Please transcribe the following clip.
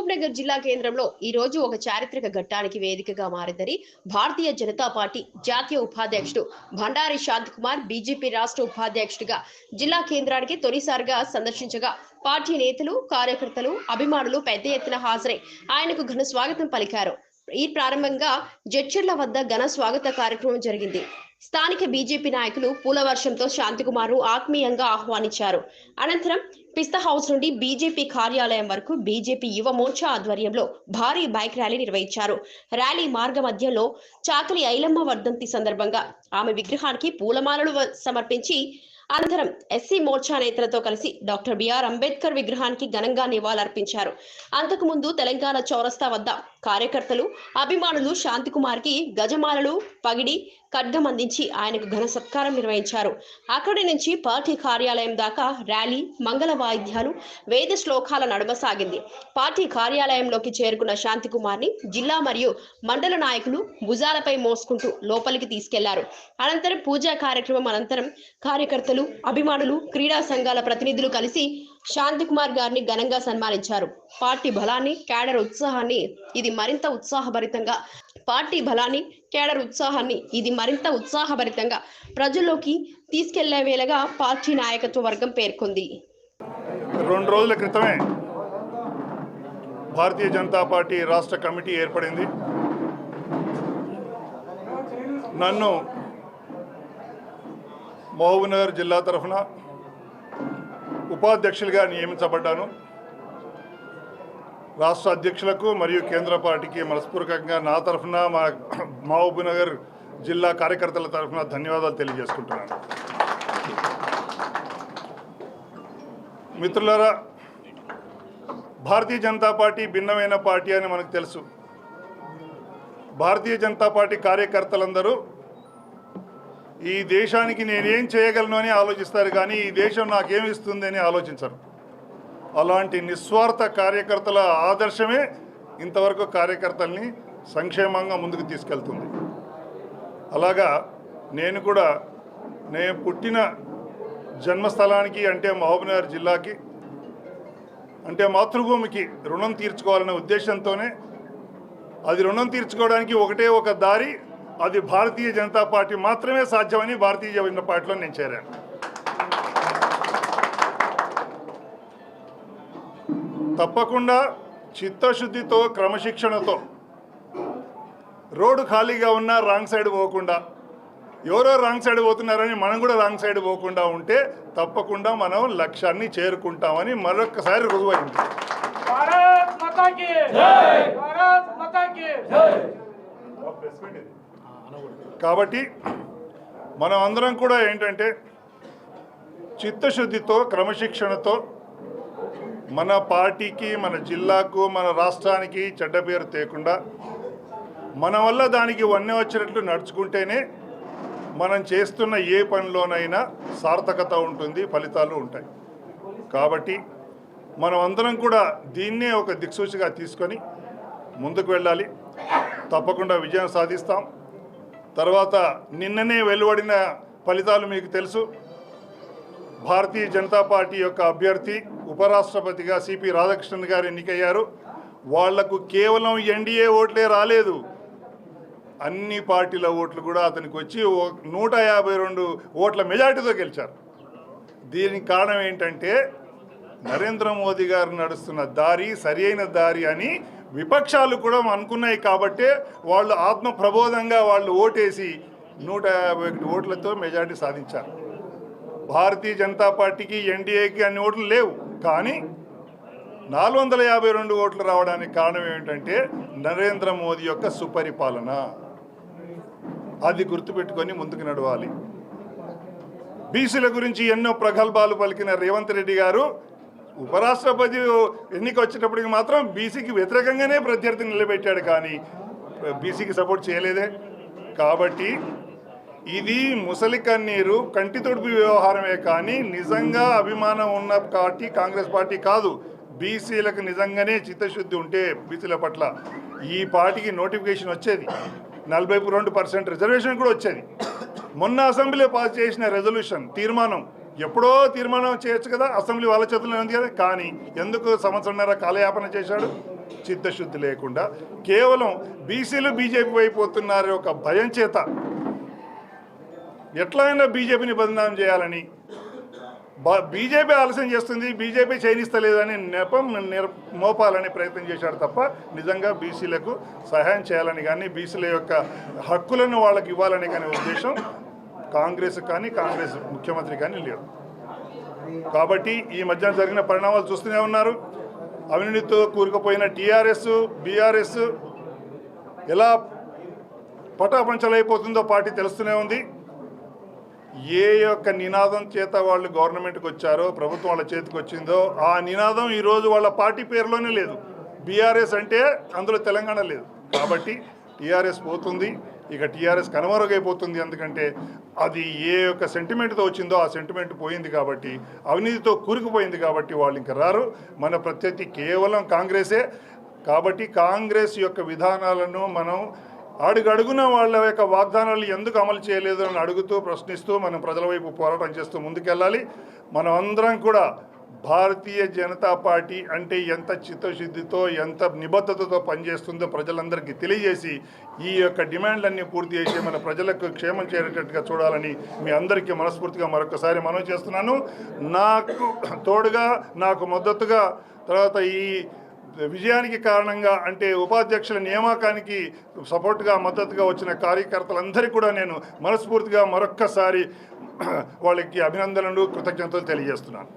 మహబూబ్ నగర్ జిల్లా కేంద్రంలో ఈ రోజు ఒక చారిత్రక ఘట్టానికి వేదికగా మారిందని భారతీయ జనతా పార్టీ జాతీయ ఉపాధ్యక్షుడు భండారి శాంత్ కుమార్ బీజేపీ రాష్ట్ర ఉపాధ్యక్షుడిగా జిల్లా కేంద్రానికి తొలిసారిగా సందర్శించగా పార్టీ నేతలు కార్యకర్తలు అభిమానులు పెద్ద ఎత్తున హాజరై ఆయనకు ఘన స్వాగతం పలికారు. ఈ ప్రారంభంగా జడ్చర్ల వద్ద ఘన స్వాగత కార్యక్రమం జరిగింది. స్థానిక బీజేపీ నాయకులు పూల వర్షంతో ఆత్మీయంగా ఆహ్వానించారు. అనంతరం పిస్తా హౌస్ నుండి బీజేపీ కార్యాలయం వరకు బీజేపీ యువ మోర్చా ఆధ్వర్యంలో భారీ బైక్ ర్యాలీ నిర్వహించారు. ర్యాలీ మార్గ మధ్యలో చాకలి ఐలమ్మ వర్ధంతి సందర్భంగా ఆమె విగ్రహానికి పూలమాలలు సమర్పించి అనంతరం ఎస్సీ మోర్చా నేతలతో కలిసి డాక్టర్ బిఆర్ అంబేద్కర్ విగ్రహానికి ఘనంగా నివాళులర్పించారు. అంతకుముందు తెలంగాణ చౌరస్తా వద్ద కార్యకర్తలు అభిమానులు శాంతికుమార్కి గజమాలలు పగిడి ఖడ్గం అందించి ఆయనకు ఘన సత్కారం నిర్వహించారు. అక్కడి నుంచి పార్టీ కార్యాలయం దాకా ర్యాలీ మంగళ వాయిద్యాలు వేద శ్లోకాల నడుమ సాగింది. పార్టీ కార్యాలయంలోకి చేరుకున్న శాంతికుమార్ని జిల్లా మరియు మండల నాయకులు భుజాలపై మోసుకుంటూ లోపలికి తీసుకెళ్ళారు. అనంతరం పూజా కార్యక్రమం అనంతరం కార్యకర్తలు అభిమానులు క్రీడా సంఘాల ప్రతినిధులు కలిసి శాంతికుమార్ గారిని ఘనంగా సన్మానించారు. పార్టీ బలాన్ని కేడర్ ఉత్సాహాన్ని ఇది మరింత ఉత్సాహభరితంగా. పార్టీ బలాన్ని కేడర్ ఉత్సాహాన్ని ఇది మరింత ఉత్సాహభరితంగా. ప్రజల్లోకి తీసుకెళ్ళే వేళగా పార్టీ నాయకత్వ వర్గం పేర్కొంది. రెండు రోజుల క్రితమే భారతీయ జనతా పార్టీ రాష్ట్ర కమిటీ ఏర్పడింది. నన్ను మహబూబ్నగర్ జిల్లా తరఫున ఉపాధ్యక్షులుగా నియమించబడ్డాను. రాష్ట్ర అధ్యక్షులకు మరియు కేంద్ర పార్టీకి మనస్పూర్వకంగా నా తరఫున మా మహబూబ్నగర్ జిల్లా కార్యకర్తల తరఫున ధన్యవాదాలు తెలియజేసుకుంటున్నాను. మిత్రులారా భారతీయ జనతా పార్టీ భిన్నమైన పార్టీ అని మనకు తెలుసు. భారతీయ జనతా పార్టీ కార్యకర్తలందరూ ఈ దేశానికి నేనేం చేయగలను అని ఆలోచిస్తారు కానీ ఈ దేశం నాకేమిస్తుంది అని ఆలోచించరు. అలాంటి నిస్వార్థ కార్యకర్తల ఆదర్శమే ఇంతవరకు కార్యకర్తల్ని సంక్షేమంగా ముందుకు తీసుకెళ్తుంది. అలాగా నేను కూడా నేను పుట్టిన జన్మస్థలానికి అంటే మహబూబ్నగర్ జిల్లాకి అంటే మాతృభూమికి రుణం తీర్చుకోవాలనే ఉద్దేశంతోనే అది రుణం తీర్చుకోవడానికి ఒకటే ఒక దారి అది భారతీయ జనతా పార్టీ మాత్రమే సాధ్యమని భారతీయ జనతా పార్టీలో నేను చేరాను. తప్పకుండా చిత్తశుద్ధితో క్రమశిక్షణతో రోడ్డు ఖాళీగా ఉన్నా రాంగ్ సైడ్ పోకుండా ఎవరో రాంగ్ సైడ్ పోతున్నారని మనం కూడా రాంగ్ సైడ్ పోకుండా ఉంటే తప్పకుండా మనం లక్ష్యాన్ని చేరుకుంటామని మరొకసారి రుజువైంది. ప్రెస్ కాబట్టి మనం అందరం కూడా ఏంటంటే చిత్తశుద్ధితో క్రమశిక్షణతో మన పార్టీకి మన జిల్లాకు మన రాష్ట్రానికి చెడ్డ పేరు తేకుండా మన వల్ల దానికి వన్నె వచ్చినట్లు నడుచుకుంటేనే మనం చేస్తున్న ఏ పనిలోనైనా సార్థకత ఉంటుంది ఫలితాలు ఉంటాయి. కాబట్టి మనం అందరం కూడా దీన్నే ఒక దిక్సూచిగా తీసుకొని ముందుకు వెళ్ళాలి. తప్పకుండా విజయం సాధిస్తాం. తర్వాత నిన్ననే వెలువడిన ఫలితాలు మీకు తెలుసు. భారతీయ జనతా పార్టీ యొక్క అభ్యర్థి ఉపరాష్ట్రపతిగా సిపి రాధాకృష్ణన్ గారు ఎన్నికయ్యారు. వాళ్ళకు కేవలం ఎన్డీఏ ఓట్లే రాలేదు. అన్ని పార్టీల ఓట్లు కూడా అతనికి వచ్చి ఓ- నూట యాభై రెండు ఓట్ల మెజార్టీతో గెలిచారు. దీనికి కారణం ఏంటంటే నరేంద్ర మోదీ గారు నడుస్తున్న దారి సరి అయిన దారి అని విపక్షాలు కూడా అనుకున్నాయి కాబట్టే వాళ్ళు ఆత్మ ప్రబోధంగా వాళ్ళు ఓటేసి నూట యాభై ఒకటి ఓట్లతో మెజార్టీ సాధించారు. భారతీయ జనతా పార్టీకి ఎన్డీఏకి అన్ని ఓట్లు లేవు. కానీ నాలుగు వందల యాభై రెండు ఓట్లు రావడానికి కారణం ఏమిటంటే నరేంద్ర మోదీ యొక్క సుపరిపాలన. అది గుర్తుపెట్టుకొని ముందుకు నడవాలి. బీసీల గురించి ఎన్నో ప్రగల్భాలు పలికిన రేవంత్ రెడ్డి గారు ఉపరాష్ట్రపతి ఎన్నిక వచ్చేటప్పటికి మాత్రం బీసీకి వ్యతిరేకంగానే ప్రత్యర్థి నిలబెట్టాడు కానీ బీసీకి సపోర్ట్ చేయలేదే. కాబట్టి ఇది ముసలి కన్నీరు కంటి తొడుపు వ్యవహారమే కానీ నిజంగా అభిమానం ఉన్న పార్టీ కాంగ్రెస్ పార్టీ కాదు బీసీలకు నిజంగానే చిత్తశుద్ధి ఉంటే బీసీల పట్ల ఈ పార్టీకి నోటిఫికేషన్ వచ్చేది. నలభై రెండు పర్సెంట్ రిజర్వేషన్ కూడా వచ్చేది. మొన్న అసెంబ్లీలో పాస్ చేసిన రెజల్యూషన్ తీర్మానం ఎప్పుడో తీర్మానం చేయొచ్చు కదా అసెంబ్లీ వాళ్ళ చేతుల్లో ఉంది కదా. కానీ ఎందుకు సంవత్సరంన్నర కాలయాపన చేశాడు? చిత్తశుద్ధి లేకుండా. కేవలం బీసీలు బీజేపీ వైపు ఒక భయం చేత. ఎట్లయినా బీజేపీని బదనాం చేయాలని. బ- బీజేపీ ఆలస్యం చేస్తుంది బీజేపీ చేయనిస్తలేదని నెపం నిర్- మోపాలని ప్రయత్నం చేశాడు తప్ప నిజంగా బీసీలకు సహాయం చేయాలని కానీ బీసీల యొక్క హక్కులను వాళ్ళకి ఇవ్వాలని కానీ ఉద్దేశం కాంగ్రెస్ కానీ కాంగ్రెస్ ముఖ్యమంత్రి కానీ లేరు. కాబట్టి ఈ మధ్య జరిగిన పరిణామాలు చూస్తూనే ఉన్నారు. అవినీతితో కూరుకుపోయిన టీఆర్ఎస్ బీఆర్ఎస్ ఎలా పటాపంచలైపోతుందో పార్టీ తెలుస్తూనే ఉంది. ఏ యొక్క నినాదం చేత వాళ్ళు గవర్నమెంట్కి వచ్చారో ప్రభుత్వం వాళ్ళ చేతికి వచ్చిందో ఆ నినాదం ఈరోజు వాళ్ళ పార్టీ పేరులోనే లేదు. బీఆర్ఎస్ అంటే అందులో తెలంగాణ లేదు. కాబట్టి టీఆర్ఎస్ పోతుంది. ఇక టీఆర్ఎస్ కనుమరుగైపోతుంది. ఎందుకంటే అది ఏ యొక్క సెంటిమెంట్తో వచ్చిందో ఆ సెంటిమెంట్ పోయింది కాబట్టి అవినీతితో కూరుకుపోయింది కాబట్టి వాళ్ళు ఇంక రారు. మన ప్రత్యర్థి కేవలం కాంగ్రెసే. కాబట్టి కాంగ్రెస్ యొక్క విధానాలను మనం అడుగడుగున వాళ్ళ యొక్క వాగ్దానాలు ఎందుకు అమలు చేయలేదు అని అడుగుతూ ప్రశ్నిస్తూ మనం ప్రజల వైపు పోరాటం చేస్తూ ముందుకెళ్ళాలి. మనం అందరం కూడా భారతీయ జనతా పార్టీ అంటే ఎంత చిత్తశుద్ధితో ఎంత నిబద్ధతతో పనిచేస్తుందో ప్రజలందరికీ తెలియజేసి ఈ యొక్క డిమాండ్లన్నీ పూర్తి చేసి మన ప్రజలకు క్షేమం చేరేటట్టుగా చూడాలని మీ అందరికీ మనస్ఫూర్తిగా మరొకసారి మనవి చేస్తున్నాను. నాకు తోడుగా నాకు మద్దతుగా తర్వాత ఈ విజయానికి కారణంగా అంటే ఉపాధ్యక్షుల నియామకానికి సపోర్ట్గా మద్దతుగా వచ్చిన కార్యకర్తలందరికీ కూడా నేను మనస్ఫూర్తిగా మరొక్కసారి వాళ్ళకి అభినందనలు కృతజ్ఞతలు తెలియజేస్తున్నాను.